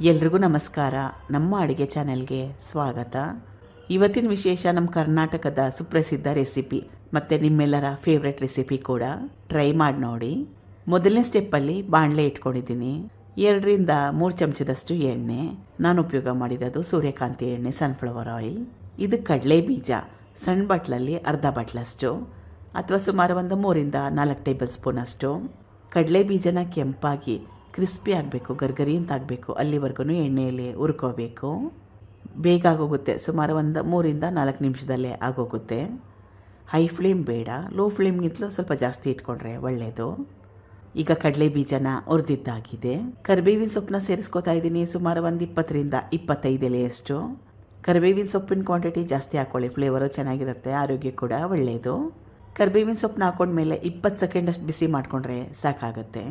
ಎಲ್ರಿಗೂ ನಮಸ್ಕಾರ. ನಮ್ಮ ಅಡುಗೆ ಚಾನೆಲ್ಗೆ ಸ್ವಾಗತ. ಇವತ್ತಿನ ವಿಶೇಷ ನಮ್ಮ ಕರ್ನಾಟಕದ ಸುಪ್ರಸಿದ್ಧ ರೆಸಿಪಿ ಮತ್ತು ನಿಮ್ಮೆಲ್ಲರ ಫೇವ್ರೆಟ್ ರೆಸಿಪಿ ಕೂಡ ಟ್ರೈ ಮಾಡಿ ನೋಡಿ. ಮೊದಲನೇ ಸ್ಟೆಪ್ಪಲ್ಲಿ ಬಾಣಲೆ ಇಟ್ಕೊಂಡಿದ್ದೀನಿ. ಎರಡರಿಂದ ಮೂರು ಚಮಚದಷ್ಟು ಎಣ್ಣೆ. ನಾನು ಉಪಯೋಗ ಮಾಡಿರೋದು ಸೂರ್ಯಕಾಂತಿ ಎಣ್ಣೆ ಸನ್ಫ್ಲವರ್ ಆಯಿಲ್ ಇದು ಕಡಲೆ ಬೀಜ. ಸಣ್ಣ ಬಟ್ಲಲ್ಲಿ ಅರ್ಧ ಬಟ್ಲಷ್ಟು ಅಥವಾ ಸುಮಾರು ಒಂದು ಮೂರಿಂದ ನಾಲ್ಕು ಟೇಬಲ್ ಸ್ಪೂನ್ ಅಷ್ಟು. ಕಡಲೆ ಬೀಜನ ಕೆಂಪಾಗಿ ಕ್ರಿಸ್ಪಿ ಆಗಬೇಕು, ಗರ್ಗರಿ ಅಂತ ಆಗಬೇಕು. ಅಲ್ಲಿವರೆಗೂ ಎಣ್ಣೆಯಲ್ಲಿ ಹುರ್ಕೋಬೇಕು. ಬೇಗ ಆಗೋಗುತ್ತೆ. ಸುಮಾರು ಒಂದು ಮೂರಿಂದ ನಾಲ್ಕು ನಿಮಿಷದಲ್ಲೇ ಆಗೋಗುತ್ತೆ. ಹೈ ಫ್ಲೇಮ್ ಬೇಡ. ಲೋ ಫ್ಲೇಮ್ಗಿಂತಲೂ ಸ್ವಲ್ಪ ಜಾಸ್ತಿ ಇಟ್ಕೊಂಡ್ರೆ ಒಳ್ಳೆಯದು ಈಗ ಕಡಲೆ ಬೀಜನ ಹುರಿದಿದ್ದಾಗಿದೆ. ಕರಿಬೇವಿನ ಸೊಪ್ಪನ್ನ ಸೇರಿಸ್ಕೊತಾ ಇದ್ದೀನಿ. ಸುಮಾರು ಒಂದು ಇಪ್ಪತ್ತರಿಂದ ಇಪ್ಪತ್ತೈದು ಎಲೆಯಷ್ಟು ಕರಿಬೇವಿನ ಸೊಪ್ಪಿನ ಕ್ವಾಂಟಿಟಿ ಜಾಸ್ತಿ ಹಾಕ್ಕೊಳ್ಳಿ ಫ್ಲೇವರು ಚೆನ್ನಾಗಿರುತ್ತೆ. ಆರೋಗ್ಯ ಕೂಡ ಒಳ್ಳೆಯದು ಕರಿಬೇವಿನ ಸೊಪ್ಪನ್ನ ಹಾಕೊಂಡ್ಮೇಲೆ ಇಪ್ಪತ್ತು ಸೆಕೆಂಡಷ್ಟು ಬಿಸಿ ಮಾಡಿಕೊಂಡ್ರೆ ಸಾಕಾಗುತ್ತೆ.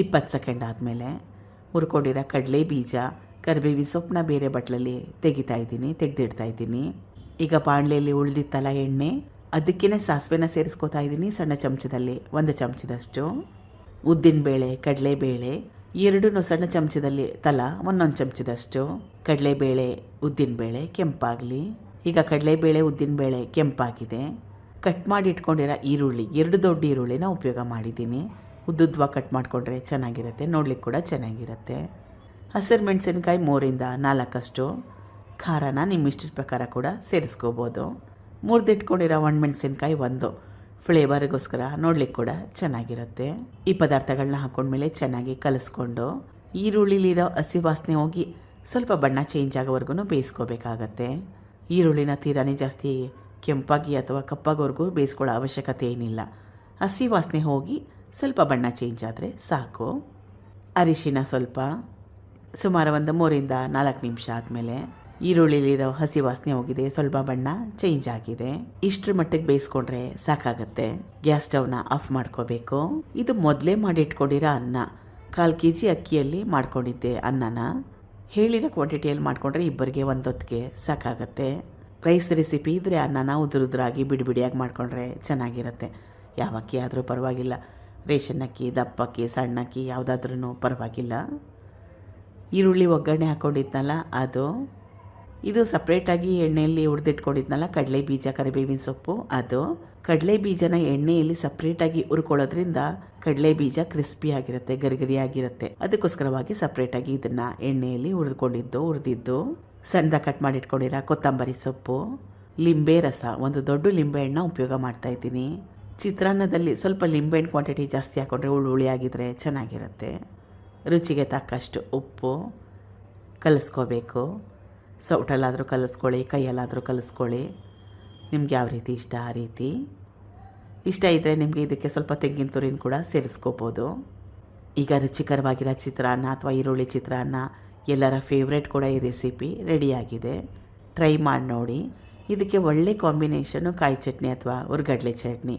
ಇಪ್ಪತ್ತು ಸೆಕೆಂಡ್ ಆದಮೇಲೆ ಹುರ್ಕೊಂಡಿರೋ ಕಡಲೆ ಬೀಜ ಕರಿಬೇವಿ ಸೊಪ್ಪನ್ನ ಬೇರೆ ಬಟ್ಲಲ್ಲಿ ತೆಗಿತಾ ಇದ್ದೀನಿ, ತೆಗೆದಿಡ್ತಾ ಇದ್ದೀನಿ. ಈಗ ಬಾಣಲೆಯಲ್ಲಿ ಉಳಿದಿತ್ತಲ್ಲ ಎಣ್ಣೆ ಅದಕ್ಕೇ ಸಾಸಿವೆನ ಸೇರಿಸ್ಕೋತಾ ಇದ್ದೀನಿ ಸಣ್ಣ ಚಮಚದಲ್ಲಿ, ಒಂದು ಚಮಚದಷ್ಟು. ಉದ್ದಿನಬೇಳೆ ಕಡಲೆಬೇಳೆ ಎರಡೂ ಸಣ್ಣ ಚಮಚದಲ್ಲಿ ತಲಾ, ಒಂದೊಂದು ಚಮಚದಷ್ಟು. ಕಡಲೆಬೇಳೆ ಉದ್ದಿನಬೇಳೆ ಕೆಂಪಾಗಲಿ. ಈಗ ಕಡಲೆಬೇಳೆ ಉದ್ದಿನಬೇಳೆ ಕೆಂಪಾಗಿದೆ. ಕಟ್ ಮಾಡಿ ಇಟ್ಕೊಂಡಿರೋ ಈರುಳ್ಳಿ, ಎರಡು ದೊಡ್ಡ ಈರುಳ್ಳಿನ ಉಪಯೋಗ ಮಾಡಿದ್ದೀನಿ. ಉದ್ದುದ್ವಾಗಿ ಕಟ್ ಮಾಡಿಕೊಂಡ್ರೆ ಚೆನ್ನಾಗಿರುತ್ತೆ ನೋಡ್ಲಿಕ್ಕೆ ಕೂಡ ಚೆನ್ನಾಗಿರುತ್ತೆ. ಹಸಿರು ಮೆಣಸಿನ್ಕಾಯಿ ಮೂರಿಂದ ನಾಲ್ಕಷ್ಟು, ಖಾರನ ನಿಮ್ಮ ಇಷ್ಟದ ಪ್ರಕಾರ ಕೂಡ ಸೇರಿಸ್ಕೋಬೋದು. ಮುರಿದಿಟ್ಕೊಂಡಿರೋ ಒಣಮೆಣಸಿನ್ಕಾಯಿ ಒಂದು, ಫ್ಲೇವರ್ಗೋಸ್ಕರ ನೋಡ್ಲಿಕ್ಕೆ ಕೂಡ ಚೆನ್ನಾಗಿರುತ್ತೆ. ಈ ಪದಾರ್ಥಗಳನ್ನ ಹಾಕೊಂಡ್ಮೇಲೆ ಚೆನ್ನಾಗಿ ಕಲಿಸ್ಕೊಂಡು, ಈರುಳ್ಳಿಲಿರೋ ಹಸಿ ವಾಸನೆ ಹೋಗಿ ಸ್ವಲ್ಪ ಬಣ್ಣ ಚೇಂಜ್ ಆಗೋವರೆಗೂ ಬೇಯಿಸ್ಕೋಬೇಕಾಗತ್ತೆ. ಈರುಳ್ಳಿನ ತೀರಾನೇ ಜಾಸ್ತಿ ಕೆಂಪಾಗಿ ಅಥವಾ ಕಪ್ಪಾಗೋವರೆಗೂ ಬೇಯಿಸ್ಕೊಳ್ಳೋ ಅವಶ್ಯಕತೆ ಏನಿಲ್ಲ. ಹಸಿ ವಾಸನೆ ಹೋಗಿ ಸ್ವಲ್ಪ ಬಣ್ಣ ಚೇಂಜ್ ಆದರೆ ಸಾಕು. ಅರಿಶಿನ ಸ್ವಲ್ಪ, ಸುಮಾರು ಒಂದು ಮೂರಿಂದ ನಾಲ್ಕು ನಿಮಿಷ ಆದಮೇಲೆ ಈರುಳ್ಳಿಲಿರೋ ಹಸಿ ವಾಸನೆ ಹೋಗಿದೆ, ಸ್ವಲ್ಪ ಬಣ್ಣ ಚೇಂಜ್ ಆಗಿದೆ. ಇಷ್ಟರ ಮಟ್ಟಿಗೆ ಬೇಯಿಸ್ಕೊಂಡ್ರೆ ಸಾಕಾಗತ್ತೆ. ಗ್ಯಾಸ್ ಸ್ಟವ್ನ ಆಫ್ ಮಾಡ್ಕೋಬೇಕು. ಇದು ಮೊದಲೇ ಮಾಡಿಟ್ಕೊಂಡಿರೋ ಅನ್ನ. ಕಾಲು ಕೆ ಜಿ ಅಕ್ಕಿಯಲ್ಲಿ ಮಾಡ್ಕೊಂಡಿದ್ದೆ ಅನ್ನನ. ಹೇಳಿರೋ ಕ್ವಾಂಟಿಟಿಯಲ್ಲಿ ಮಾಡಿಕೊಂಡ್ರೆ ಇಬ್ಬರಿಗೆ ಒಂದೊತ್ತಿಗೆ ಸಾಕಾಗತ್ತೆ. ರೈಸ್ ರೆಸಿಪಿ ಇದ್ದರೆ ಅನ್ನನ ಉದುರುದ್ರಾಗಿ ಬಿಡಿ ಬಿಡಿಯಾಗಿ ಮಾಡಿಕೊಂಡ್ರೆ ಚೆನ್ನಾಗಿರುತ್ತೆ. ಯಾವ ಅಕ್ಕಿ ಆದರೂ ಪರವಾಗಿಲ್ಲ. ರೇಷನ್ ಅಕ್ಕಿ ದಪ್ಪ ಅಕ್ಕಿ ಸಣ್ಣ ಅಕ್ಕಿ ಯಾವುದಾದ್ರೂ ಪರವಾಗಿಲ್ಲ. ಈರುಳ್ಳಿ ಒಗ್ಗರಣೆ ಹಾಕ್ಕೊಂಡಿದ್ನಲ್ಲ ಅದು. ಇದು ಸಪ್ರೇಟಾಗಿ ಎಣ್ಣೆಯಲ್ಲಿ ಹುರಿದಿಟ್ಕೊಂಡಿದ್ನಲ್ಲ ಕಡಲೆ ಬೀಜ ಕರಿಬೇವಿನ ಸೊಪ್ಪು, ಅದು. ಕಡಲೆ ಬೀಜನ ಎಣ್ಣೆಯಲ್ಲಿ ಸಪ್ರೇಟಾಗಿ ಹುರ್ಕೊಳ್ಳೋದ್ರಿಂದ ಕಡಲೆ ಬೀಜ ಕ್ರಿಸ್ಪಿ ಆಗಿರುತ್ತೆ, ಗರಿಗರಿ ಆಗಿರುತ್ತೆ. ಅದಕ್ಕೋಸ್ಕರವಾಗಿ ಸಪ್ರೇಟಾಗಿ ಇದನ್ನು ಎಣ್ಣೆಯಲ್ಲಿ ಹುರಿದುಕೊಂಡಿದ್ದು ಹುರಿದಿದ್ದು. ಸಣ್ಣದ ಕಟ್ ಮಾಡಿ ಇಟ್ಕೊಂಡಿರೋ ಕೊತ್ತಂಬರಿ ಸೊಪ್ಪು, ಲಿಂಬೆ ರಸ, ಒಂದು ದೊಡ್ಡ ಲಿಂಬೆ ಉಪಯೋಗ ಮಾಡ್ತಾ ಇದ್ದೀನಿ. ಚಿತ್ರಾನ್ನದಲ್ಲಿ ಸ್ವಲ್ಪ ಲಿಂಬೆಹಣ್ಣು ಕ್ವಾಂಟಿಟಿ ಜಾಸ್ತಿ ಹಾಕ್ಕೊಂಡ್ರೆ ಆಗಿದ್ರೆ ಚೆನ್ನಾಗಿರುತ್ತೆ. ರುಚಿಗೆ ತಕ್ಕಷ್ಟು ಉಪ್ಪು ಕಲಿಸ್ಕೋಬೇಕು. ಸೌಟಲ್ಲಾದರೂ ಕಲಿಸ್ಕೊಳ್ಳಿ, ಕೈಯಲ್ಲಾದರೂ ಕಲಿಸ್ಕೊಳ್ಳಿ. ನಿಮ್ಗೆ ಯಾವ ರೀತಿ ಇಷ್ಟ ಆ ರೀತಿ. ಇಷ್ಟ ಇದ್ದರೆ ನಿಮಗೆ ಇದಕ್ಕೆ ಸ್ವಲ್ಪ ತೆಂಗಿನ ತುರಿನ ಕೂಡ ಸೇರಿಸ್ಕೋಬೋದು. ಈಗ ರುಚಿಕರವಾಗಿರೋ ಚಿತ್ರಾನ್ನ ಅಥವಾ ಈರುಳ್ಳಿ ಚಿತ್ರಾನ್ನ ಎಲ್ಲರ ಫೇವ್ರೇಟ್ ಕೂಡ ಈ ರೆಸಿಪಿ ರೆಡಿಯಾಗಿದೆ. ಟ್ರೈ ಮಾಡಿ ನೋಡಿ. ಇದಕ್ಕೆ ಒಳ್ಳೆ ಕಾಂಬಿನೇಷನು ಕಾಯಿ ಚಟ್ನಿ ಅಥವಾ ಉರ್ಗಡ್ಲೆ chutney.